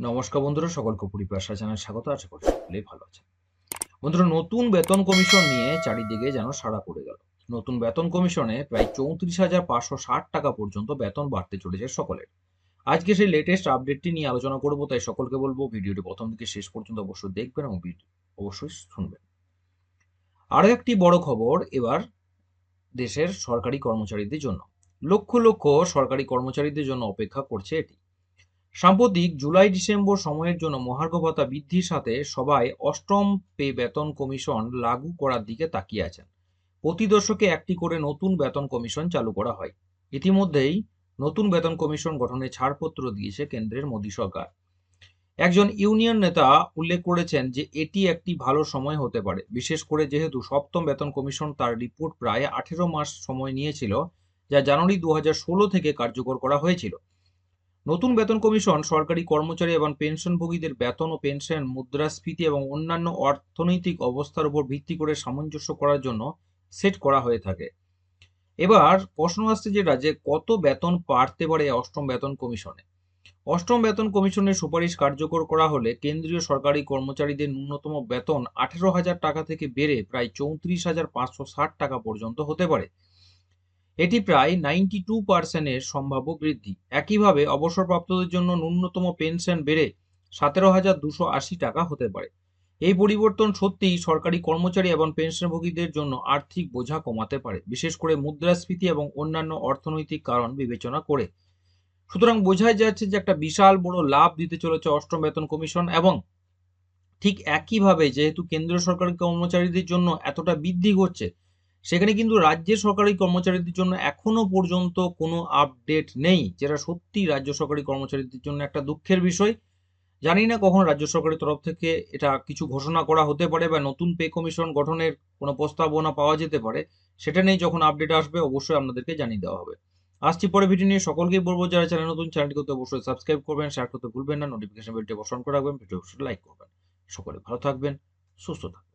নমস্কার বন্ধুরা, সকলকে পরিপ্রাসা জানার স্বাগত, আশা করি সকলেই ভালো আছেন। বন্ধুরা, নতুন বেতন কমিশন নিয়ে চারিদিকে যেন সাড়া পড়ে গেল। নতুন বেতন কমিশনে প্রায় চৌত্রিশ হাজার পাঁচশো ষাট টাকা পর্যন্ত বেতন বাড়তে চলেছে সকলের। আজকে সেই লেটেস্ট আপডেটটি নিয়ে আলোচনা করব, তাই সকলকে বলব, ভিডিওটি প্রথম থেকে শেষ পর্যন্ত অবশ্যই দেখবেন এবং অবশ্যই শুনবেন। আরও একটি বড় খবর, এবার দেশের সরকারি কর্মচারীদের জন্য। লক্ষ লক্ষ সরকারি কর্মচারীদের জন্য অপেক্ষা করছে এটি। সাম্প্রতিক জুলাই ডিসেম্বর সময়ের জন্য মহার্ঘ ভাতা বৃদ্ধির সাথে সবাই অষ্টম পে বেতন কমিশন লাগু করার দিকে তাকিয়ে আছেন। প্রতি দশকে একটি করে নতুন বেতন কমিশন চালু করা হয়। ইতিমধ্যেই নতুন বেতন কমিশন গঠনে ছাড়পত্র দিয়েছে কেন্দ্রের মোদী সরকার। একজন ইউনিয়ন নেতা উল্লেখ করেছেন যে এটি একটি ভালো সময় হতে পারে। বিশেষ করে যেহেতু সপ্তম বেতন কমিশন তার রিপোর্ট প্রায় আঠেরো মাস সময় নিয়েছিল, যা জানুয়ারি দু হাজার ষোলো থেকে কার্যকর করা হয়েছিল। নতুন বেতন কমিশন, সরকারি কর্মচারী এবং পেনশনভোগীদের বেতন ও পেনশন, মুদ্রাস্ফীতি এবং অন্যান্য অর্থনৈতিক অবস্থার উপর ভিত্তি করে সামঞ্জস্য করার জন্য সেট করা হয়ে থাকে। এবার প্রশ্ন আসছে যেটা যে কত বেতন বাড়তে পারে অষ্টম বেতন কমিশনে? অষ্টম বেতন কমিশনের সুপারিশ কার্যকর করা হলে কেন্দ্রীয় সরকারি কর্মচারীদের ন্যূনতম বেতন আঠেরো হাজার টাকা থেকে বেড়ে প্রায় চৌত্রিশ হাজার পাঁচশো ষাট টাকা পর্যন্ত হতে পারে। এটি প্রায় নাইনটি টু পার্সেন্টের সম্ভাব্য বৃদ্ধি। একইভাবে অবসরপ্রাপ্তদের জন্য ন্যূনতম পেনশন বেড়ে সতেরো হাজার দুশো আশি টাকা হতে পারে। এই পরিবর্তন সত্যিই সরকারি কর্মচারী এবং পেনশনভোগীদের জন্য আর্থিক বোঝা কমাতে পারে, বিশেষ করে মুদ্রাস্ফীতি এবং অন্যান্য অর্থনৈতিক কারণ বিবেচনা করে। সুতরাং বোঝাই যাচ্ছে যে একটা বিশাল বড় লাভ দিতে চলেছে অষ্টম বেতন কমিশন এবং ঠিক একইভাবে যেহেতু কেন্দ্রীয় সরকারের কর্মচারীদের জন্য এতটা বৃদ্ধি ঘটছে সেখানে কিন্তু রাজ্যের সরকারি কর্মচারীদের জন্য এখনও পর্যন্ত কোনো আপডেট নেই, যেটা সত্যি রাজ্য সরকারি কর্মচারীদের জন্য একটা দুঃখের বিষয়। জানি না কখন রাজ্য সরকারের তরফ থেকে এটা কিছু ঘোষণা করা হতে পারে বা নতুন পে কমিশন গঠনের কোনো প্রস্তাবনা পাওয়া যেতে পারে, সেটা নিয়ে যখন আপডেট আসবে অবশ্যই আপনাদেরকে জানিয়ে দেওয়া হবে। আসছি পরে ভিডিও নিয়ে, সকলকেই বলব, যারা চ্যানেল নতুন চ্যানেলটি করতে অবশ্যই সাবস্ক্রাইব করবেন শেয়ার করতে ভুলবেন না নোটিফিকেশন বেলটি বসান করে রাখবেন ভিডিও অবশ্যই লাইক করবেন। সকলে ভালো থাকবেন, সুস্থ থাকবেন।